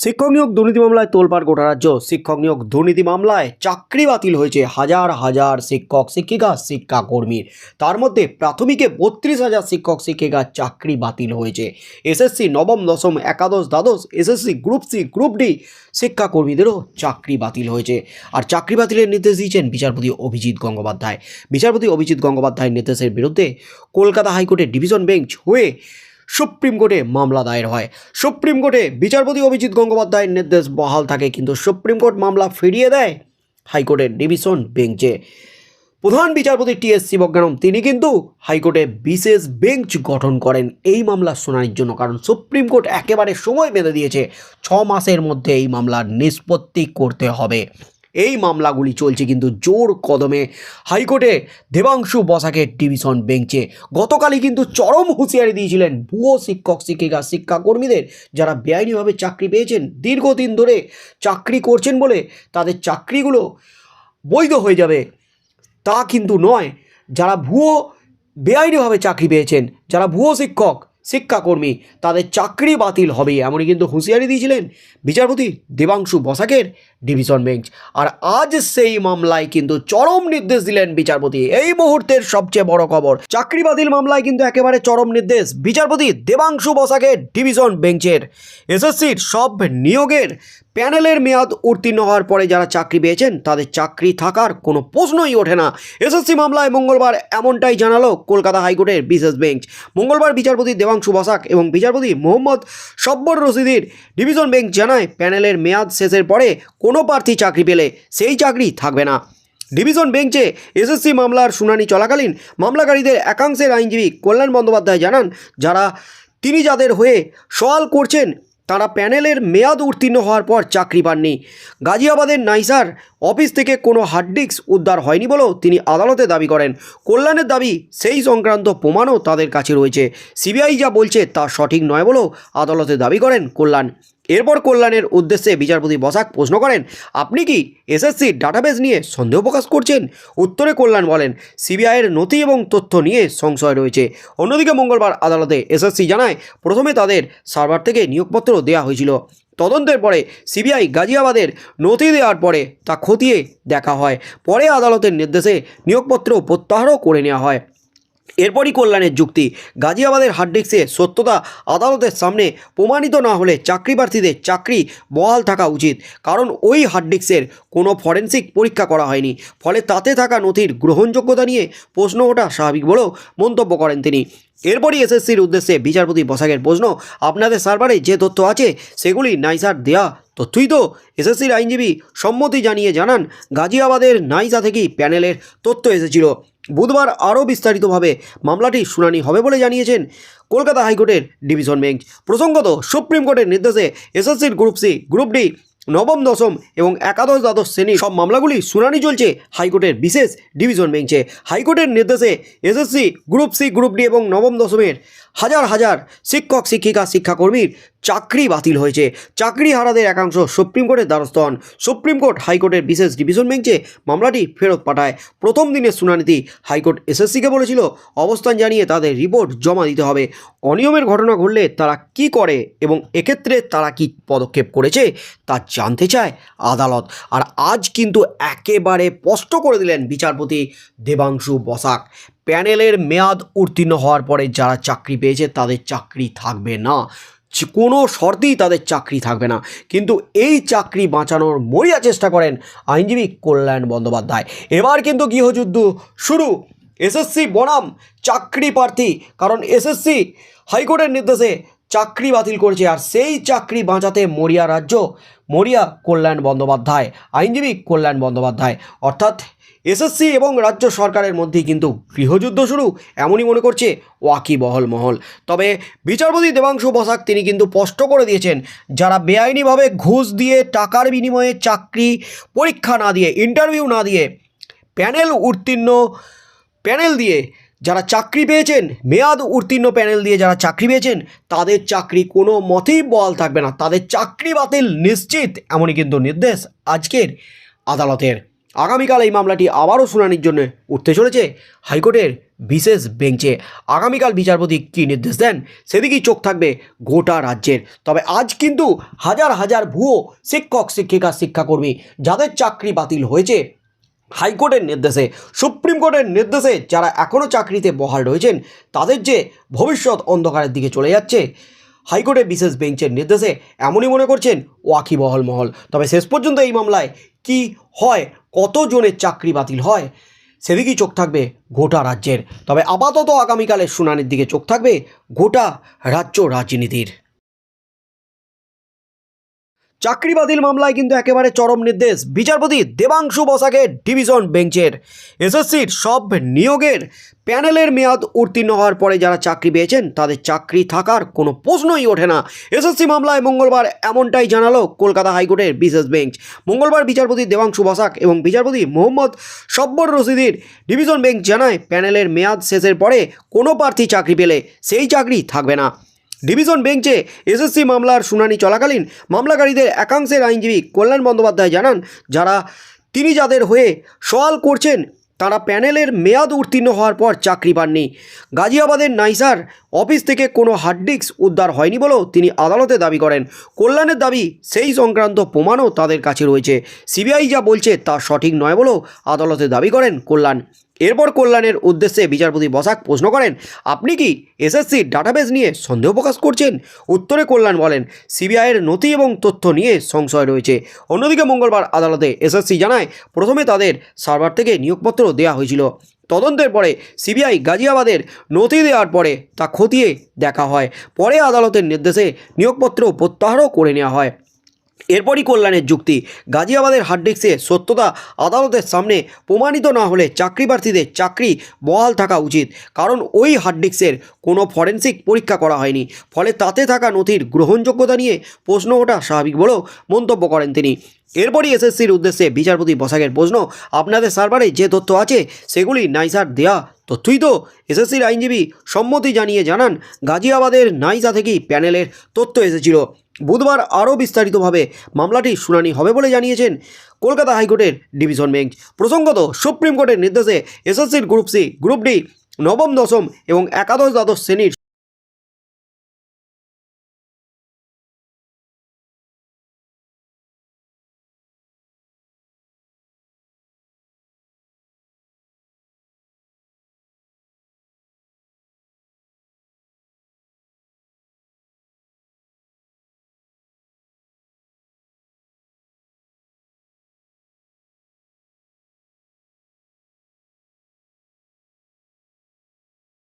শিক্ষক নিয়োগ দুর্নীতি মামলায় তোলপাড় গোটা রাজ্য। শিক্ষক নিয়োগ দুর্নীতি মামলায় চাকরি বাতিল হয়েছে হাজার হাজার শিক্ষক, শিক্ষিকা, শিক্ষাকর্মীর। তার মধ্যে প্রাথমিকে বত্রিশ হাজার শিক্ষক শিক্ষিকার চাকরি বাতিল হয়েছে। এসএসসি নবম, দশম, একাদশ, দ্বাদশ, SSC group C, group D শিক্ষাকর্মীদেরও চাকরি বাতিল হয়েছে। আর চাকরি বাতিলের নির্দেশ দিয়েছেন বিচারপতি অভিজিৎ গঙ্গোপাধ্যায়। বিচারপতি অভিজিৎ গঙ্গোপাধ্যায়ের নির্দেশের বিরুদ্ধে কলকাতা হাইকোর্টের ডিভিশন বেঞ্চ হয়ে সুপ্রিম কোর্টে মামলা দায়ের হয়। সুপ্রিম কোর্টে বিচারপতি অভিজিৎ গঙ্গোপাধ্যায়ের নির্দেশ বহাল থাকে, কিন্তু সুপ্রিম কোর্ট মামলা ফিরিয়ে দেয় হাইকোর্টের ডিভিশন বেঞ্চে। প্রধান বিচারপতি টি এস শিবজ্ঞানম, তিনি কিন্তু হাইকোর্টে বিশেষ বেঞ্চ গঠন করেন। এই মামলার শুনানির জন্য, কারণ সুপ্রিম কোর্ট একেবারে সময় বেঁধে দিয়েছে, ছ মাসের মধ্যে এই মামলার নিষ্পত্তি করতে হবে। এই মামলাগুলি চলছে কিন্তু জোর কদমে। হাইকোর্টে দেবাংশু বসাকের ডিভিশন বেঞ্চে। গতকালই কিন্তু চরম হুঁশিয়ারি দিয়েছিলেন ভুয়ো শিক্ষক, শিক্ষিকা, শিক্ষাকর্মীদের যারা বেআইনিভাবে চাকরি পেয়েছেন, দীর্ঘদিন ধরে চাকরি করছেন বলে তাদের চাকরিগুলো বৈধ হয়ে যাবে। তা কিন্তু নয়, যারা ভুয়ো বেআইনিভাবে চাকরি পেয়েছেন, যারা ভুয়ো শিক্ষক শিক্ষাকর্মী, তাদের চাকরি বাতিল হবে এমনই কিন্তু হুঁশিয়ারি দিয়েছিলেন বিচারপতি দেবাংশু বসাকের ডিভিশন বেঞ্চ। আর আজ সেই মামলায় কিন্তু চরম নির্দেশ দিলেন বিচারপতি। এই মুহূর্তের সবচেয়ে বড় খবর, চাকরি বাতিল মামলায় কিন্তু একেবারে চরম নির্দেশ বিচারপতি দেবাংশু বসাকের ডিভিশন বেঞ্চের। এসএসসির সব নিয়োগের প্যানেলের মেয়াদ উত্তীর্ণ হওয়ার পরে যারা চাকরি পেয়েছেন, তাদের চাকরি থাকার কোনো প্রশ্নই ওঠে না। এসএসসি মামলায় মঙ্গলবার এমনটাই জানালো কলকাতা হাইকোর্টের বিশেষ বেঞ্চ। মঙ্গলবার বিচারপতি দেবাংশু বসাক এবং বিচারপতি মোহাম্মদ সব্বর রশিদির ডিভিশন বেঞ্চ জানায়, প্যানেলের মেয়াদ শেষের পরে কোনো প্রার্থী চাকরি পেলে সেই চাকরি থাকবে না। ডিভিশন বেঞ্চে এসএসসি মামলার শুনানি চলাকালীন মামলাকারীদের একাংশের আইনজীবী কল্যাণ বন্দ্যোপাধ্যায় জানান, যারা তিনি যাদের হয়ে সওয়াল করছেন তারা প্যানেলের মেয়াদ উত্তীর্ণ হওয়ার পর চাকরি পাননি। গাজিয়াবাদের নাইসার অফিস থেকে কোনো হার্ড ডিস্ক উদ্ধার হয়নি বলেও তিনি আদালতে দাবি করেন। কল্যাণের দাবি, সেই সংক্রান্ত প্রমাণও তাদের কাছে রয়েছে। সিবিআই যা বলছে তা সঠিক নয় বলেও আদালতে দাবি করেন কল্যাণ। এরপর কল্যাণের উদ্দেশ্যে বিচারপতি বসাক প্রশ্ন করেন, আপনি কি এসএসসির ডাটাবেস নিয়ে সন্দেহ প্রকাশ করছেন? উত্তরে কল্যাণ বলেন সিবিআইয়ের নথি এবং তথ্য নিয়ে সংশয় রয়েছে। অন্যদিকে মঙ্গলবার আদালতে এসএসসি জানায়, প্রথমে তাদের সার্ভার থেকে নিয়োগপত্র দেওয়া হয়েছিল। তদন্তের পরে সিবিআই গাজিয়াবাদের নথি দেওয়ার পরে তা খতিয়ে দেখা হয়। পরে আদালতের নির্দেশে নিয়োগপত্র প্রত্যাহারও করে নেওয়া হয়। এরপরই কল্যাণের যুক্তি। গাজিয়াবাদের হার্ড ডিস্কে সত্যতা আদালতের সামনে প্রমাণিত না হলে চাকরি প্রার্থীদের চাকরি বহাল থাকা উচিত। কারণ ওই হার্ড ডিস্কের কোনো ফরেন্সিক পরীক্ষা করা হয়নি। ফলে তাতে থাকা নথির গ্রহণযোগ্যতা নিয়ে প্রশ্ন ওঠা স্বাভাবিক বলেও মন্তব্য করেন তিনি। এরপরই এসএসসির উদ্দেশ্যে বিচারপতি বসাকের প্রশ্ন, আপনাদের সার্ভারে যে তথ্য আছে সেগুলি নাইসার দেয়া তথ্যই তো? এসএসসির আইনজীবী সম্মতি জানিয়ে জানান, গাজিয়াবাদের নাইসা থেকেই প্যানেলের তথ্য এসেছিল। বুধবার আরও বিস্তারিতভাবে মামলাটি শুনানি হবে বলে জানিয়েছেন কলকাতা হাইকোর্টের ডিভিশন বেঞ্চ। প্রসঙ্গত সুপ্রিম কোর্টের নির্দেশে এসএসসির গ্রুপ সি, গ্রুপ ডি নবম, দশম এবং একাদশ, দ্বাদশ শ্রেণির সব মামলাগুলি শুনানি চলছে। হাইকোর্টের বিশেষ ডিভিশন বেঞ্চে। হাইকোর্টের নির্দেশে SSC, group C, group D এবং নবম, দশমের হাজার হাজার শিক্ষক, শিক্ষিকা, শিক্ষাকর্মীর চাকরি বাতিল হয়েছে। চাকরি হারাদের একাংশ সুপ্রিম কোর্টের দ্বারস্থ হন। সুপ্রিম কোর্ট হাইকোর্টের বিশেষ ডিভিশন বেঞ্চে মামলাটি ফেরত পাঠায়। প্রথম দিনের শুনানিতে হাইকোর্ট এসএসসিকে বলেছিল, অবস্থান জানিয়ে তাদের রিপোর্ট জমা দিতে হবে। অনিয়মের ঘটনা ঘটলে তারা কি করে এবং এক্ষেত্রে তারা কি পদক্ষেপ করেছে তা জানতে চায় আদালত। আর আজ কিন্তু একেবারে স্পষ্ট করে দিলেন বিচারপতি দেবাংশু বসাক। প্যানেলের মেয়াদ উত্তীর্ণ হওয়ার পরে যারা চাকরি পেয়েছে তাদের চাকরি থাকবে না। কোনো শর্তেই তাদের চাকরি থাকবে না। কিন্তু এই চাকরি বাঁচানোর মরিয়া চেষ্টা করেন আইনজীবী কল্যাণ বন্দ্যোপাধ্যায়। এবার কিন্তু গৃহযুদ্ধ শুরু। এসএসসি বনাম চাকরি প্রার্থী, কারণ এসএসসি হাইকোর্টের নির্দেশে চাকরি বাতিল করেছে আর সেই চাকরি বাঁচাতে মরিয়া রাজ্য, মরিয়া কল্যাণ বন্দ্যোপাধ্যায়, আইনজীবী কল্যাণ বন্দ্যোপাধ্যায়। অর্থাৎ এসএসসি এবং রাজ্য সরকারের মধ্যেই কিন্তু গৃহযুদ্ধ শুরু, এমনই মনে করছে ওয়াকিবহল মহল। তবে বিচারপতি দেবাংশু বসাক তিনি কিন্তু স্পষ্ট করে দিয়েছেন, যারা বেআইনিভাবে ঘুষ দিয়ে টাকার বিনিময়ে চাকরি পরীক্ষা না দিয়ে ইন্টারভিউ না দিয়ে প্যানেল উত্তীর্ণ প্যানেল দিয়ে যারা চাকরি পেয়েছেন, মেয়াদ উত্তীর্ণ প্যানেল দিয়ে যারা চাকরি পেয়েছেন, তাদের চাকরি কোনো মতেই বল থাকবে না। তাদের চাকরি বাতিল নিশ্চিত, এমনই কিন্তু নির্দেশ আজকের আদালতের। আগামীকাল এই মামলাটি আবারও শুনানির জন্য উঠতে চলেছে হাইকোর্টের বিশেষ বেঞ্চে। আগামীকাল বিচারপতি কী নির্দেশ দেন, সেদিকেই চোখ থাকবে গোটা রাজ্যের। তবে আজ কিন্তু হাজার হাজার ভুয়ো শিক্ষক, শিক্ষিকা, শিক্ষাকর্মী, যাদের চাকরি বাতিল হয়েছে হাইকোর্টের নির্দেশে, সুপ্রিম কোর্টের নির্দেশে যারা এখনও চাকরিতে বহাল রয়েছেন, তাদের যে ভবিষ্যৎ অন্ধকারের দিকে চলে যাচ্ছে, হাইকোর্টের বিশেষ বেঞ্চের নির্দেশে এমনই মনে করছেন ওয়াকিবহল মহল। তবে শেষ পর্যন্ত এই মামলায় কি হয়, কতজনের চাকরি বাতিল হয়, সেদিকেই চোখ থাকবে গোটা রাজ্যের। তবে আপাতত আগামীকালের শুনানির দিকে চোখ থাকবে গোটা রাজ্য রাজনীতির। চাকরি বাতিল মামলায় কিন্তু একেবারে চরম নির্দেশ। বিচারপতি দেবাংশু বসাকের ডিভিশন বেঞ্চের। এসএসসির সব নিয়োগের প্যানেলের মেয়াদ উত্তীর্ণ হওয়ার পরে যারা চাকরি পেয়েছেন, তাদের চাকরি থাকার কোনো প্রশ্নই ওঠে না। এসএসসি মামলায় মঙ্গলবার এমনটাই জানালো কলকাতা হাইকোর্টের বিশেষ বেঞ্চ। মঙ্গলবার বিচারপতি দেবাংশু বসাক এবং বিচারপতি মোহাম্মদ সব্বর রশিদির ডিভিশন বেঞ্চ জানায়, প্যানেলের মেয়াদ শেষের পরে কোনো প্রার্থী চাকরি পেলে সেই চাকরি থাকবে না। ডিভিশন বেঞ্চে এসএসসি মামলার শুনানি চলাকালীন মামলাকারীদের একাংশের আইনজীবী কল্যাণ বন্দ্যোপাধ্যায় জানান, যারা তিনি যাদের হয়ে সওয়াল করছেন, তারা প্যানেলের মেয়াদ উত্তীর্ণ হওয়ার পর চাকরি পাননি। গাজিয়াবাদের নাইসার অফিস থেকে কোনো হার্ড ডিস্ক উদ্ধার হয়নি বলেও তিনি আদালতে দাবি করেন। কল্যাণের দাবি, সেই সংক্রান্ত প্রমাণও তাদের কাছে রয়েছে। সিবিআই যা বলছে তা সঠিক নয় বলেও আদালতে দাবি করেন কল্যাণ। এরপর কল্যাণের উদ্দেশ্যে বিচারপতি বসাক প্রশ্ন করেন, আপনি কি এসএসসির ডাটাবেস নিয়ে সন্দেহ প্রকাশ করছেন? উত্তরে কল্যাণ বলেন, সিবিআইয়ের নথি এবং তথ্য নিয়ে সংশয় রয়েছে। অন্যদিকে মঙ্গলবার আদালতে এসএসসি জানায়, প্রথমে তাদের সার্ভার থেকে নিয়োগপত্র দেওয়া হয়েছিল। তদন্তের পরে সিবিআই গাজিয়াবাদের নথি দেওয়ার পরে তা খতিয়ে দেখা হয়। পরে আদালতের নির্দেশে নিয়োগপত্র প্রত্যাহারও করে নেওয়া হয়। এরপরই কল্যাণের যুক্তি। গাজিয়াবাদের হার্ড ডিস্কে সত্যতা আদালতের সামনে প্রমাণিত না হলে চাকরি প্রার্থীদের চাকরি বহাল থাকা উচিত। কারণ ওই হার্ড ডিস্কের কোনো ফরেন্সিক পরীক্ষা করা হয়নি। ফলে তাতে থাকা নথির গ্রহণযোগ্যতা নিয়ে প্রশ্ন ওঠা স্বাভাবিক বলেও মন্তব্য করেন তিনি। এরপরই এসএসসির উদ্দেশ্যে বিচারপতি বসাকের প্রশ্ন, আপনাদের সার্ভারে যে তথ্য আছে সেগুলি নাইসার দেয়া তথ্যই তো? এসএসসির আইনজীবী সম্মতি জানিয়ে জানান, গাজিয়াবাদের নাইসা থেকেই প্যানেলের তথ্য এসেছিল। বুধবার আরও বিস্তারিতভাবে মামলাটি শুনানি হবে বলে জানিয়েছেন কলকাতা হাইকোর্টের ডিভিশন বেঞ্চ। প্রসঙ্গত, সুপ্রিম কোর্টের নির্দেশে এসএসসির গ্রুপ সি, গ্রুপ ডি, নবম, দশম এবং একাদশ দ্বাদশ শ্রেণির